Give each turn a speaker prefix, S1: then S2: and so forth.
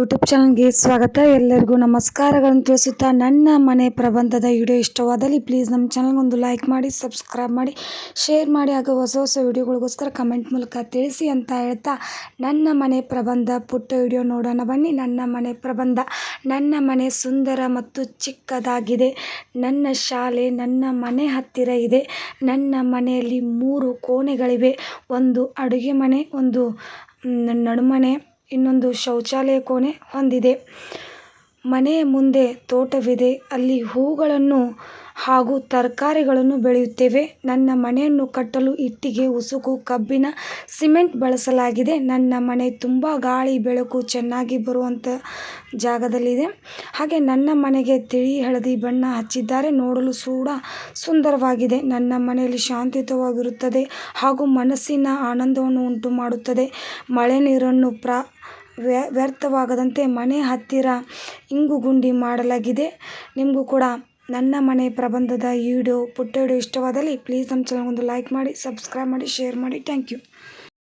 S1: YouTube ಚಾನಲ್ಗೆ ಸ್ವಾಗತ. ಎಲ್ಲರಿಗೂ ನಮಸ್ಕಾರಗಳನ್ನು ತಿಳಿಸುತ್ತಾ ನನ್ನ ಮನೆ ಪ್ರಬಂಧದ ವಿಡಿಯೋ ಇಷ್ಟವಾದಲ್ಲಿ ಪ್ಲೀಸ್ ನಮ್ಮ ಚಾನಲ್ಗೊಂದು ಲೈಕ್ ಮಾಡಿ ಸಬ್ಸ್ಕ್ರೈಬ್ ಮಾಡಿ ಶೇರ್ ಮಾಡಿ, ಹಾಗೂ ಹೊಸ ಹೊಸ ವಿಡಿಯೋಗಳಿಗೋಸ್ಕರ ಕಮೆಂಟ್ ಮೂಲಕ ತಿಳಿಸಿ ಅಂತ ಹೇಳ್ತಾ ನನ್ನ ಮನೆ ಪ್ರಬಂಧ ಪುಟ್ಟ ವಿಡಿಯೋ ನೋಡೋಣ ಬನ್ನಿ. ನನ್ನ ಮನೆ ಪ್ರಬಂಧ ನನ್ನ ಮನೆ ಸುಂದರ ಮತ್ತು ಚಿಕ್ಕದಾಗಿದೆ. ನನ್ನ ಶಾಲೆ, ನನ್ನ ಮನೆ ಹತ್ತಿರ ಇದೆ. ನನ್ನ ಮನೆಯಲ್ಲಿ ಮೂರು ಕೋಣೆಗಳಿವೆ. ಒಂದು ಅಡುಗೆ ಮನೆ, ಒಂದು ನಡುಮನೆ ಇನ್ನೊಂದು ಶೌಚಾಲಯ ಕೋಣೆ ಹೊಂದಿದೆ. ಮನೆಯ ಮುಂದೆ ತೋಟವಿದೆ. ಅಲ್ಲಿ ಹೂಗಳನ್ನು ಹಾಗೂ ತರಕಾರಿಗಳನ್ನು ಬೆಳೆಯುತ್ತೇವೆ. ನನ್ನ ಮನೆಯನ್ನು ಕಟ್ಟಲು ಇಟ್ಟಿಗೆ, ಉಸುಕು, ಕಬ್ಬಿನ, ಸಿಮೆಂಟ್ ಬಳಸಲಾಗಿದೆ. ನನ್ನ ಮನೆ ತುಂಬ ಗಾಳಿ, ಬೆಳಕು ಚೆನ್ನಾಗಿ ಬರುವಂಥ ಜಾಗದಲ್ಲಿದೆ. ಹಾಗೆ ನನ್ನ ಮನೆಗೆ ತಿಳಿ, ಹಳದಿ ಬಣ್ಣ ಹಚ್ಚಿದ್ದಾರೆ. ನೋಡಲು ಸೂಡ ಸುಂದರವಾಗಿದೆ. ನನ್ನ ಮನೆಯಲ್ಲಿ ಶಾಂತಿಯುತವಾಗಿರುತ್ತದೆ ಹಾಗೂ ಮನಸ್ಸಿನ ಆನಂದವನ್ನು ಉಂಟು ಮಾಡುತ್ತದೆ ಮಳೆ ನೀರನ್ನು ಪ್ರಾ ವ್ಯರ್ಥವಾಗದಂತೆ ಮನೆ ಹತ್ತಿರ ಇಂಗು ಗುಂಡಿ ಮಾಡಲಾಗಿದೆ. ನಿಮಗೂ ಕೂಡ ನನ್ನ ಮನೆ ಪ್ರಬಂಧದ ವಿಡಿಯೋ ಪುಟ್ಟ ವಿಡಿಯೋ ಇಷ್ಟವಾದಲ್ಲಿ ಪ್ಲೀಸ್ ನಮ್ಮ ಚಾನಲ್ಗೊಂದು ಲೈಕ್ ಮಾಡಿ ಸಬ್ಸ್ಕ್ರೈಬ್ ಮಾಡಿ ಶೇರ್ ಮಾಡಿ. Thank you